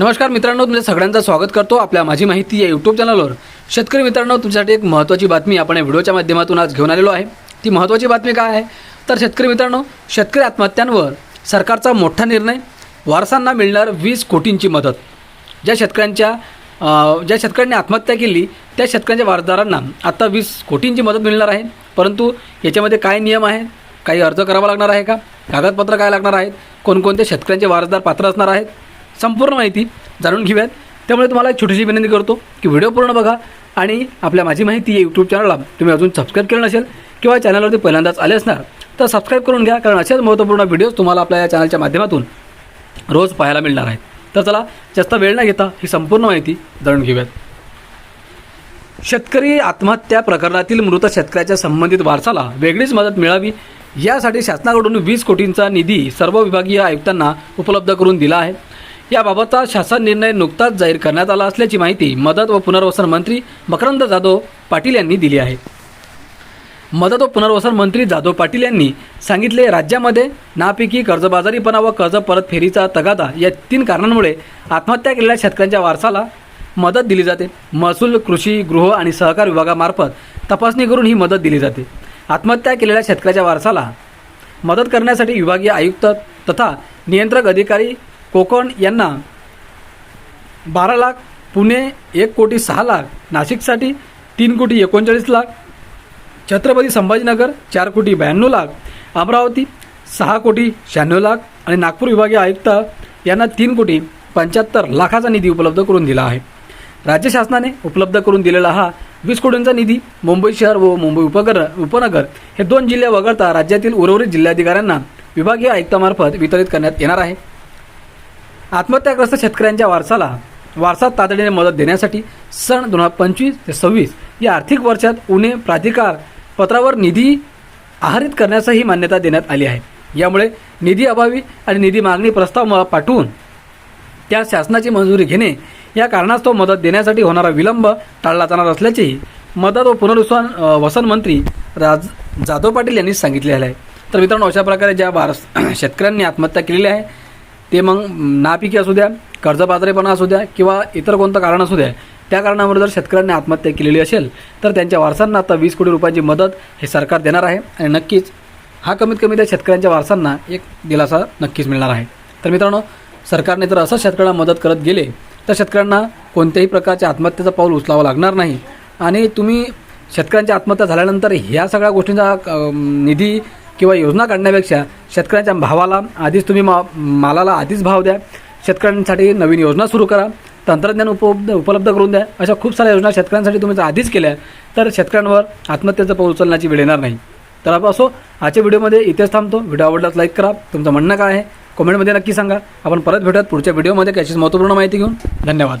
नमस्कार मित्रांनो तुमच्या सगळ्यांचं स्वागत करतो आपल्या माझी माहिती या यूट्यूब चॅनलवर शेतकरी मित्रांनो तुमच्यासाठी एक महत्त्वाची बातमी आपण या व्हिडिओच्या माध्यमातून आज घेऊन आलेलो आहे. ती महत्त्वाची बातमी काय आहे? तर शेतकरी मित्रांनो शेतकरी आत्महत्यांवर सरकारचा मोठा निर्णय वारसांना मिळणार वीस कोटींची मदत. ज्या शेतकऱ्यांच्या ज्या शेतकऱ्यांनी आत्महत्या केली त्या शेतकऱ्यांच्या वारसदारांना आता वीस कोटींची मदत मिळणार आहे. परंतु याच्यामध्ये काय नियम आहे? काही अर्ज करावा लागणार आहे का? कागदपत्र काय लागणार आहेत? कोणकोणते शेतकऱ्यांचे वारसदार पात्र असणार आहेत? संपूर्ण माहिती जाणून घेऊयात. त्यामुळे तुम्हाला एक छोटीशी विनंती करतो की व्हिडिओ पूर्ण बघा आणि आपल्या माझी माहिती या यूट्यूब चॅनलला तुम्ही अजून सबस्क्राईब केलं नसेल किंवा चॅनलवरती पहिल्यांदाच आले असणार तर सबस्क्राईब करून घ्या कारण असेच महत्त्वपूर्ण व्हिडिओज तुम्हाला आपल्या या चॅनलच्या माध्यमातून रोज पाहायला मिळणार आहेत. तर चला जास्त वेळ न घेता ही संपूर्ण माहिती जाणून घेऊयात. शेतकरी आत्महत्या प्रकरणातील मृत शेतकऱ्याच्या संबंधित वारसाला वेगळीच मदत मिळावी यासाठी शासनाकडून वीस कोटींचा निधी सर्व विभागीय आयुक्तांना उपलब्ध करून दिला आहे. याबाबतचा शासन निर्णय नुकताच जाहीर करण्यात आला असल्याची माहिती मदत व पुनर्वसन मंत्री मकरंद जाधव पाटील यांनी दिली आहे. मदत व पुनर्वसन मंत्री जाधव पाटील यांनी सांगितले राज्यामध्ये नापिकी कर्जबाजारीपणा व कर्ज परतफेरीचा तगादा या तीन कारणांमुळे आत्महत्या केलेल्या शेतकऱ्यांच्या वारसाला मदत दिली जाते. महसूल कृषी गृह आणि सहकार विभागामार्फत तपासणी करून ही मदत दिली जाते. आत्महत्या केलेल्या शेतकऱ्याच्या वारसाला मदत करण्यासाठी विभागीय आयुक्त तथा नियंत्रक अधिकारी कोकण यांना बारा लाख पुणे एक कोटी सहा लाख नाशिकसाठी तीन कोटी एकोणचाळीस लाख छत्रपती संभाजीनगर चार कोटी ब्याण्णव लाख अमरावती सहा कोटी शहाण्णव लाख आणि नागपूर विभागीय आयुक्त यांना तीन कोटी पंच्याहत्तर लाखाचा निधी उपलब्ध करून दिला आहे. राज्य शासनाने उपलब्ध करून दिलेला हा वीस कोटींचा निधी मुंबई शहर व मुंबई उपकर उपनगर हे दोन जिल्हे वगळता राज्यातील उर्वरित जिल्हाधिकाऱ्यांना विभागीय आयुक्तामार्फत वितरित करण्यात येणार आहे. आत्महत्याग्रस्त शेतकऱ्यांच्या वारसाला वारसा तातडीने मदत देण्यासाठी सन दोन हजार पंचवीस ते सव्वीस या आर्थिक वर्षात उणे प्राधिकार पत्रावर निधी आहरित करण्यासही मान्यता देण्यात आली आहे. यामुळे निधी अभावी आणि निधी मागणी प्रस्ताव मला पाठवून त्या शासनाची मंजुरी घेणे या कारणास्तव मदत देण्यासाठी होणारा विलंब टाळला जाणार असल्याचेही मदत व पुनर्वसन वसन मंत्री राज जाधव पाटील यांनी सांगितले आहे. तर मित्रांनो अशा प्रकारे ज्या वारस शेतकऱ्यांनी आत्महत्या केलेली आहे ते मग नापिकी असू द्या कर्जपात्रेपणा असू द्या किंवा इतर कोणतं कारण असू द्या त्या कारणामुळे जर शेतकऱ्यांनी आत्महत्या केलेली असेल तर त्यांच्या वारसांना आता वीस कोटी रुपयांची मदत हे सरकार देणार आहे आणि नक्कीच हा कमीत कमी त्या शेतकऱ्यांच्या वारसांना एक दिलासा नक्कीच मिळणार आहे. तर मित्रांनो सरकारने जर असं शेतकऱ्यांना मदत करत गेले तर शेतकऱ्यांना कोणत्याही प्रकारच्या आत्महत्येचं पाऊल उचलावं लागणार नाही. आणि तुम्ही शेतकऱ्यांच्या आत्महत्या झाल्यानंतर ह्या सगळ्या गोष्टींचा निधी किंवा योजना काढण्यापेक्षा शेतकऱ्यांच्या भावाला आधीच तुम्ही मा मालाला आधीच भाव द्या. शेतकऱ्यांसाठी नवीन योजना सुरू करा. तंत्रज्ञान उपलब्ध उपलब्ध करून द्या. अशा खूप साऱ्या योजना शेतकऱ्यांसाठी तुम्ही जर आधीच केल्या तर शेतकऱ्यांवर आत्महत्येचं पाऊल उचलण्याची वेळ येणार नाही. तर आपण असो आजच्या व्हिडिओमध्ये इथेच थांबतो. व्हिडिओ आवडलाच लाईक करा. तुमचं म्हणणं काय आहे? कॉमेंटमध्ये नक्की सांगा. आपण परत भेटूयात पुढच्या व्हिडिओमध्ये. कॅशीच महत्त्वपूर्ण माहिती घेऊन. धन्यवाद.